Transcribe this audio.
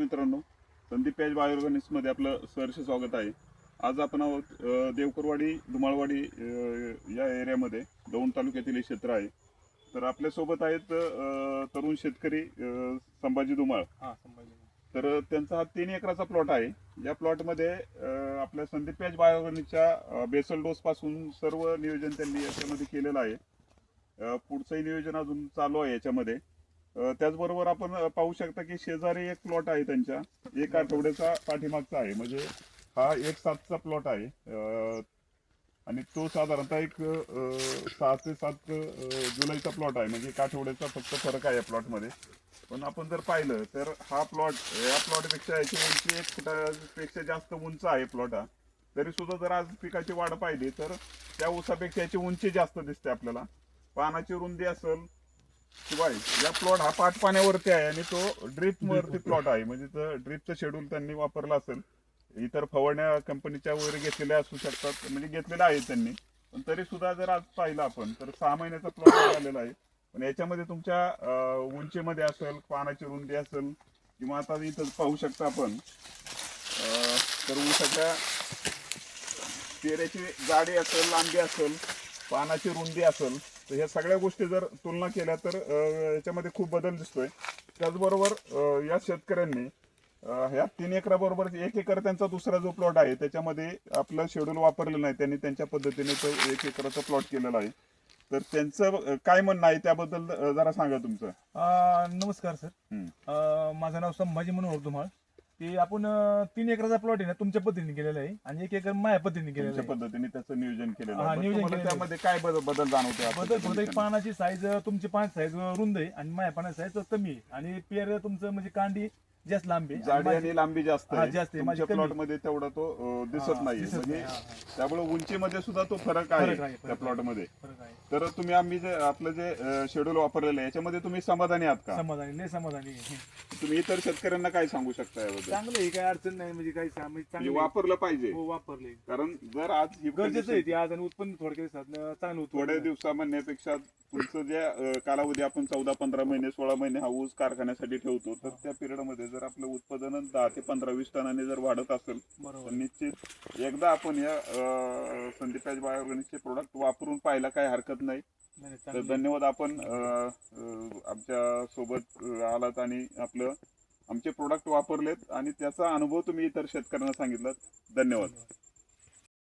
मित्रांनो संदीप पॅच बायोऑर्गॅनिक्समध्ये आपलं सहर्ष स्वागत आहे. आज आपण आहोत देवकरवाडी धुमाळवाडी या एरियामध्ये दौंड तालुक्यातील हे क्षेत्र आहे. तर आपल्यासोबत आहेत तरुण शेतकरी संभाजी धुमाळ. हा संभाजी तर त्यांचा हा तीन एकराचा प्लॉट आहे. या प्लॉटमध्ये आपल्या संदीप पॅच बायोऑर्गॅनिकच्या बेसल डोस पासून सर्व नियोजन त्यांनी याच्यामध्ये केलेलं आहे. पुढचंही नियोजन अजून चालू आहे याच्यामध्ये. त्याचबरोबर आपण पाहू शकता की शेजारी एक प्लॉट आहे त्यांच्या. एक आठवड्याचा पाठीमागचा आहे. म्हणजे हा एक सातचा प्लॉट आहे. आणि तो साधारणतः एक सहा ते सात जुलैचा प्लॉट आहे. म्हणजे एक आठवड्याचा फक्त फरक आहे या प्लॉटमध्ये पण आपण जर पाहिलं तर हा प्लॉट या प्लॉटपेक्षा याची उंची एक फुटापेक्षा जास्त उंच आहे प्लॉट हा. तरी सुद्धा जर आज पिकाची वाढ पाहिली तर त्या ऊसापेक्षा याची उंची जास्त दिसते आपल्याला. पानाची रुंदी असेल शिवाय या प्लॉट हा पाट पाण्यावरती आहे आणि तो ड्रिप वरती प्लॉट आहे. म्हणजे ड्रिपचं शेड्यूल त्यांनी वापरलं असेल इतर फवारण्या कंपनीच्या वगैरे घेतलेल्या असू शकतात. म्हणजे घेतलेल्या आहेत त्यांनी. पण तरी सुद्धा जर आज पाहिलं आपण तर सहा महिन्याचा प्लॉट आलेला आहे. पण याच्यामध्ये तुमच्या उंचीमध्ये असेल पानाची रुंदी असेल किंवा आता इथं पाहू शकता आपण तर ऊसाच्या पेऱ्याची जाडी असेल लांबी असेल पानाची रुंदी असेल तर ह्या सगळ्या गोष्टी जर तुलना केल्या तर याच्यामध्ये खूप बदल दिसतोय. त्याचबरोबर या शेतकऱ्यांनी ह्या तीन एकराबरोबर एक एकर त्यांचा दुसरा जो प्लॉट आहे त्याच्यामध्ये आपलं शेड्यूल वापरलेलं नाही. त्यांनी त्यांच्या पद्धतीने तो एक एकराचा प्लॉट केलेला आहे. तर त्यांचं काय म्हणणं आहे त्याबद्दल जरा सांगा तुमचं. नमस्कार सर. माझं नाव संभाजी म्हणून तुम्हाला ते आपण अं, तीन एकराचा प्लॉट आहे ना तुमच्या पद्धतीने केलेला आहे आणि एक एकर माझ्या पद्धतीने केलेला तुमच्या आहे. पद्धतीने त्याचं नियोजन केलेलं हा, आहे. बरं, नियोजन तुम्हाला केलेलं आहे. त्यामध्ये काय बदल बदल जाणवते बदल फक्त एक पानाची साईज तुमची पानाची साईज रुंद आहे आणि माझ्या पानाची साईज कमी आहे. आणि पेर तुमचं म्हणजे कांडी जास्त लांब आहे जाडी आणि लांबी जास्त हा, आहे जास्त आहे. माझी तुमच्या कमी. प्लॉटमध्ये तेवढा तो अं, दिसत हा, नाही दिसत म्हणजे नाही, हा, हा. त्यामुळे उंचीमध्ये सुद्धा तो फरक फरक आहे त्या फरक प्लॉटमध्ये फरक आहे तर तुम्ही आम्ही जे आपलं जे शेड्यूल वापरलेलं आहे याच्यामध्ये तुम्ही समाधानी आहात का समाधानी लय समाधानी आहे. तुम्ही इतर शेतकऱ्यांना काय सांगू शकता याबद्दल चांगलं आहे काही अडचण नाही म्हणजे काही सा- म्हणजे म्हणजे चांगलं आहे. वापरलं पाहिजे हो वापरले कारण जर आज ही गरजेचं आहे condition ते आज आणि उत्पन्न थोडक्यात दिवसात चांगलं थोड्या दिवसा म्हणण्यापेक्षा तुमचं जे अं, कालावधी आपण चौदा पंधरा महिने सोळा महिने हा ऊस कारखान्यासाठी ठेवतो तर त्या पिरियडमध्ये जर आपलं उत्पादन दहा ते पंधरा वीस टनाने जर वाढत असेल तर निश्चित एकदा आपण या अं, संदीप बायोऑर्गॅनिकचे प्रोडक्ट वापरून पाहायला काही हरकत नाही तर. धन्यवाद आपण आमच्यासोबत आलात आणि आपलं आमचे प्रोडक्ट वापरलेत आणि त्याचा अनुभव तुम्ही इतर शेतकऱ्यांना सांगितलात धन्यवाद.